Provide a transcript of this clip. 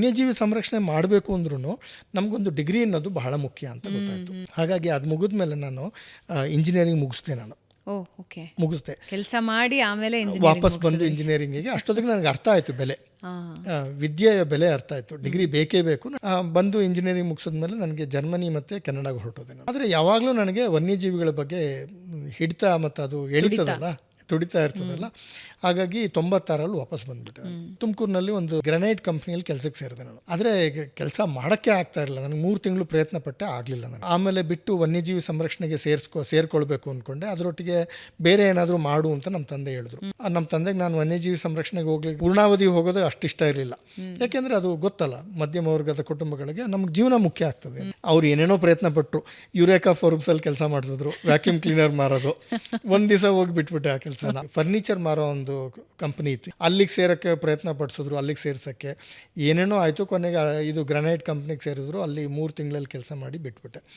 ವನ್ಯಜೀವಿ ಸಂರಕ್ಷಣೆ ಮಾಡಬೇಕು ಅಂದ್ರೂ ನಮಗೊಂದು ಡಿಗ್ರಿ ಅನ್ನೋದು ಬಹಳ ಮುಖ್ಯ ಅಂತ ಗೊತ್ತಾಯ್ತು. ಹಾಗಾಗಿ ಅದು ಮುಗಿದ ಮೇಲೆ ನಾನು ಇಂಜಿನಿಯರಿಂಗ್ ಮುಗಿಸ್ದೆ ನಾನು. ಓಕೆ. ಮುಗಿಸ್ದೆ. ಕೆಲಸ ಮಾಡಿ ಆಮೇಲೆ ವಾಪಸ್ ಬಂದು ಇಂಜಿನಿಯರಿಂಗಿಗೆ ಅಷ್ಟೊತ್ತಿಗೆ ನನಗೆ ಅರ್ಥ ಆಯಿತು ಬೆಲೆ. ವಿದ್ಯೆಯ ಬೆಲೆ ಅರ್ಥ ಆಯಿತು. ಡಿಗ್ರಿ ಬೇಕೇ ಬೇಕು. ಬಂದು ಇಂಜಿನಿಯರಿಂಗ್ ಮುಗಿಸಿದ್ಮೇಲೆ ನನಗೆ ಜರ್ಮನಿ ಮತ್ತೆ ಕೆನಡಾಗೆ ಹೊರಟೋದೆ ನಾನು. ಆದರೆ ಯಾವಾಗಲೂ ನನಗೆ ವನ್ಯಜೀವಿಗಳ ಬಗ್ಗೆ ಹಿಡಿತ ಮತ್ತು ಅದು ಎಳಿತದಲ್ಲ ತುಡಿತಾ ಇರ್ತದಲ್ಲ? ಹಾಗಾಗಿ ತೊಂಬತ್ತಾರಲ್ಲಿ ವಾಪಸ್ ಬಂದ್ಬಿಟ್ಟೆ ತುಮಕೂರಿನಲ್ಲಿ ಒಂದು ಗ್ರನೈಟ್ ಕಂಪ್ನಿಯಲ್ಲಿ ಕೆಲಸಕ್ಕೆ ಸೇರಿದೆ ನಾನು. ಆದರೆ ಕೆಲಸ ಮಾಡೋಕ್ಕೆ ಆಗ್ತಾ ಇರಲಿಲ್ಲ. ನನಗೆ ಮೂರು ತಿಂಗಳು ಪ್ರಯತ್ನ ಪಟ್ಟೆ ಆಗಲಿಲ್ಲ ನಾನು. ಆಮೇಲೆ ಬಿಟ್ಟು ವನ್ಯಜೀವಿ ಸಂರಕ್ಷಣೆಗೆ ಸೇರಿಸ್ಕೊ ಸೇರ್ಕೊಳ್ಬೇಕು ಅಂದ್ಕೊಂಡೆ ಅದರೊಟ್ಟಿಗೆ ಬೇರೆ ಏನಾದರೂ ಮಾಡು ಅಂತ ನಮ್ಮ ತಂದೆ ಹೇಳಿದ್ರು. ನಮ್ಮ ತಂದೆಗೆ ನಾನು ವನ್ಯಜೀವಿ ಸಂರಕ್ಷಣೆಗೆ ಹೋಗ್ಲಿ ಪೂರ್ಣಾವಧಿ ಹೋಗೋದು ಅಷ್ಟು ಇಷ್ಟ ಇರಲಿಲ್ಲ ಯಾಕೆಂದರೆ ಅದು ಗೊತ್ತಲ್ಲ ಮಧ್ಯಮ ವರ್ಗದ ಕುಟುಂಬಗಳಿಗೆ ನಮ್ಗೆ ಜೀವನ ಮುಖ್ಯ ಆಗ್ತದೆ. ಅವ್ರು ಏನೇನೋ ಪ್ರಯತ್ನ ಪಟ್ಟರು ಯುರೇಕಾ ಫೋರ್ಬ್ಸಲ್ಲಿ ಕೆಲಸ ಮಾಡಿಸಿದ್ರು ವ್ಯಾಕ್ಯೂಮ್ ಕ್ಲೀನರ್ ಮಾರೋದು. ಒಂದು ದಿವಸ ಹೋಗಿ ಬಿಟ್ಬಿಟ್ಟೆ ಆ ಕೆಲಸನ ಫರ್ನಿಚರ್ ಮಾರೋ ಒಂದು ಕಂಪ್ನಿ ಇತ್ತು. ಅಲ್ಲಿಗೆ ಸೇರೋಕ್ಕೆ ಪ್ರಯತ್ನ ಪಡಿಸಿದ್ರು, ಅಲ್ಲಿಗೆ ಸೇರ್ಸೋಕ್ಕೆ. ಏನೇನೋ ಆಯಿತು, ಕೊನೆಗೆ ಇದು ಗ್ರನೈಟ್ ಕಂಪ್ನಿಗೆ ಸೇರಿದ್ರು, ಅಲ್ಲಿ ಮೂರು ತಿಂಗಳಲ್ಲಿ ಕೆಲಸ ಮಾಡಿ ಬಿಟ್ಬಿಟ್ಟೆ.